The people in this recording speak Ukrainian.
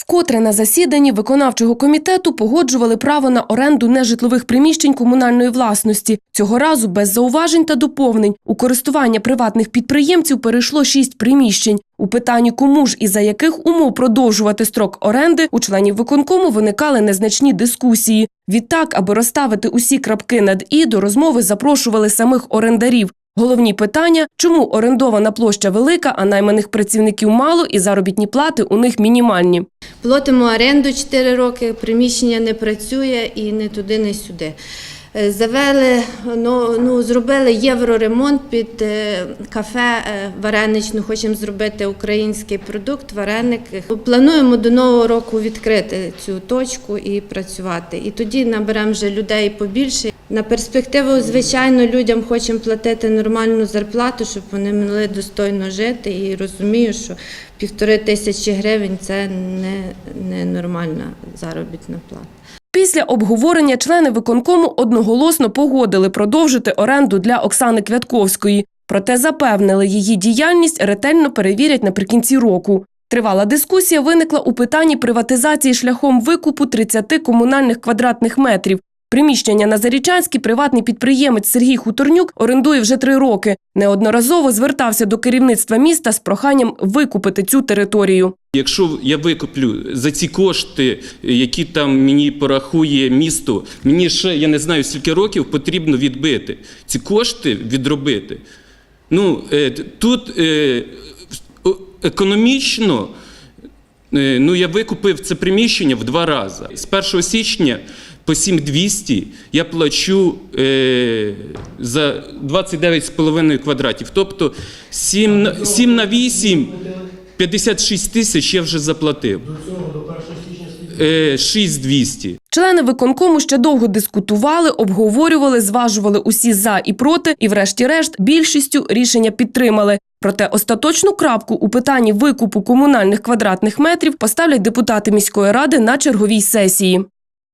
Вкотре на засіданні виконавчого комітету погоджували право на оренду нежитлових приміщень комунальної власності. Цього разу без зауважень та доповнень. У користування приватних підприємців перейшло шість приміщень. У питанні, кому ж і за яких умов продовжувати строк оренди, у членів виконкому виникали незначні дискусії. Відтак, аби розставити усі крапки над і, до розмови запрошували самих орендарів. Головні питання – чому орендована площа велика, а найманих працівників мало і заробітні плати у них мінімальні. Платимо оренду 4 роки, приміщення не працює і не туди, не сюди. Е, Завели, ну, ну, зробили євроремонт під е, кафе е, вареничну. Хочемо зробити український продукт, вареник. Плануємо до нового року відкрити цю точку і працювати. І тоді наберемо вже людей побільше. На перспективу, звичайно, людям хочемо платити нормальну зарплату, щоб вони могли достойно жити. І розумію, що півтори тисячі гривень це не, не нормальна заробітна плата. Після обговорення члени виконкому одноголосно погодили продовжити оренду для Оксани Квятковської. Проте запевнили, її діяльність ретельно перевірять наприкінці року. Тривала дискусія виникла у питанні приватизації шляхом викупу 30 комунальних квадратних метрів. Приміщення на Зарічанській приватний підприємець Сергій Хуторнюк орендує вже три роки. Неодноразово звертався до керівництва міста з проханням викупити цю територію. Якщо я викуплю за ці кошти, які там мені порахує місто, мені ще я не знаю скільки років потрібно відбити ці кошти відробити. Ну е, тут е, економічно. е, Ну, я викупив це приміщення в два рази. З 1 січня по 7200 я плачу е, за 29,5 квадратів. Тобто 7, на- 7 на 8 56 тисяч я вже заплатив. Е, 6200. Члени виконкому ще довго дискутували, обговорювали, зважували усі за і проти, і, врешті-решт, більшістю рішення підтримали. Проте остаточну крапку у питанні викупу комунальних квадратних метрів поставлять депутати міської ради на черговій сесії.